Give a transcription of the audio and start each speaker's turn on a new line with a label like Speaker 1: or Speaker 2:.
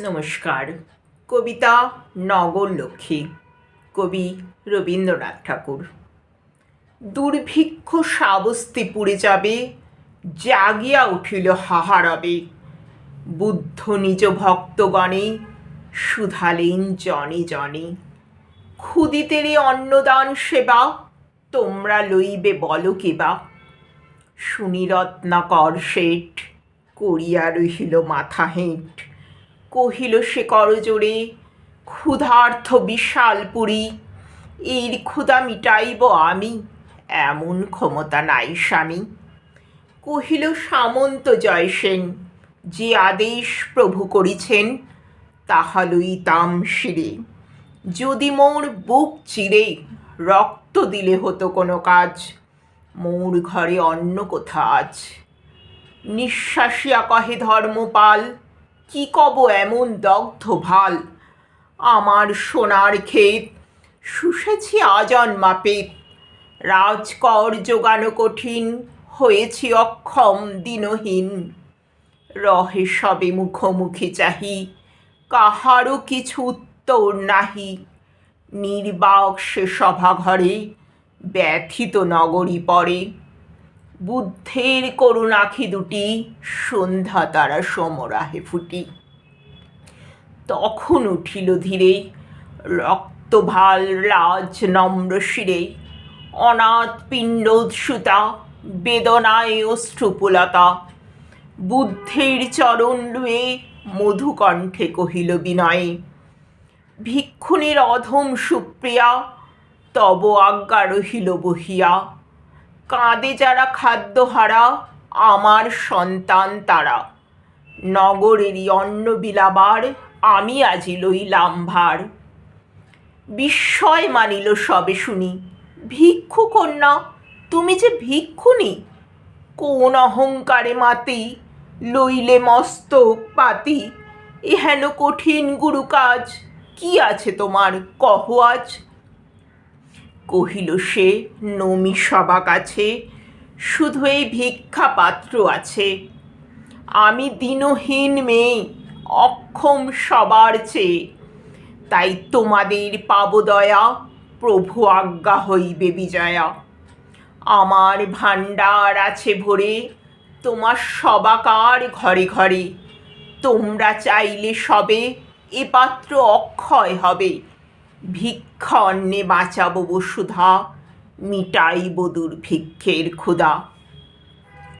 Speaker 1: নমস্কার। কবিতা নগর লক্ষ্মী কবি রবীন্দ্রনাথ ঠাকুর। দুর্ভিক্ষ সাবস্তি পুড়ে যাবে, জাগিয়া উঠিল হাহারবে। বুদ্ধ নিজ ভক্তগণে সুধালেন জনে জনে। ক্ষুদিতেরে অন্নদান সেবা, তোমরা লইবে বল কেবা। সুনিরত্নাকর শেঠ করিয়া রহিল মাথা হেঁট। কহিল সে করজোড়ে, ক্ষুধার্থ বিশাল পুরী। এর ক্ষুধা মিটাইব আমি, এমন ক্ষমতা নাই স্বামী। কহিল, সামন্ত জয়সেন, যে আদেশ প্রভু করিছেন তাহা লইতাম শিরে। যদি মোর বুক চিরে, রক্ত দিলে হতো কোনো কাজ, মোর ঘরে অন্য কোথা আজ নিঃশ্বাসিয়া কহে ধর্মপাল কি কব এমন দগ্ধ ভালো? আমার সোনার ক্ষেত, শুষেছি আজন্মা পেত রাজকর যোগানো কঠিন, হয়েছি অক্ষম দিনহীন। রহে সবে মুখোমুখি চাহি, কাহারও কিছু উত্তর নাহি। নির্বাক সে সভাঘরে ব্যথিত নগরী পড়ে বুদ্ধের করুণাখি দুটি সন্ধ্যা তারা সমরাহে ফুটি। তখন উঠিল ধীরে রক্তভাল রাজ নম্র শিরে। অনাথ পিণ্ডোৎসুতা, বেদনায় অশ্রুপুলতা। বুদ্ধের চরণ লুয়ে মধুকণ্ঠে কহিল বিনয়ে, ভিক্ষুণীর অধম সুপ্রিয়া, তব আজ্ঞা রহিল বহিয়া। কাঁদে যারা খাদ্যহারা আমার সন্তান তারা। নগরেরই অন্ন বিলাবার আমি আজি লইলাম ভার। বিস্ময় মানিল সবে শুনি, ভিক্ষু কন্যা, তুমি যে ভিক্ষুনি কোন অহংকারে মাতি লইলে মস্তক পাতি এহেন কঠিন গুরু কাজ কি আছে তোমার কহ আজ? কহিল সে, নমি সবা কাছে শুধু এই ভিক্ষা পাত্র আছে। আমি দিনহীন মেয়ে, অক্ষম সবার চেয়ে। তাই তোমাদের পাব দয়া, প্রভু আজ্ঞা হইবে বিজয়া। আমার ভাণ্ডার আছে ভরে, তোমার সবাকার ঘরে ঘরে। তোমরা চাইলে সবে এ পাত্র অক্ষয় হবে। ভিক্ষা অন্নে বাঁচাবো বসুধা মিটাইব দুর্ভিক্ষের ক্ষুধা।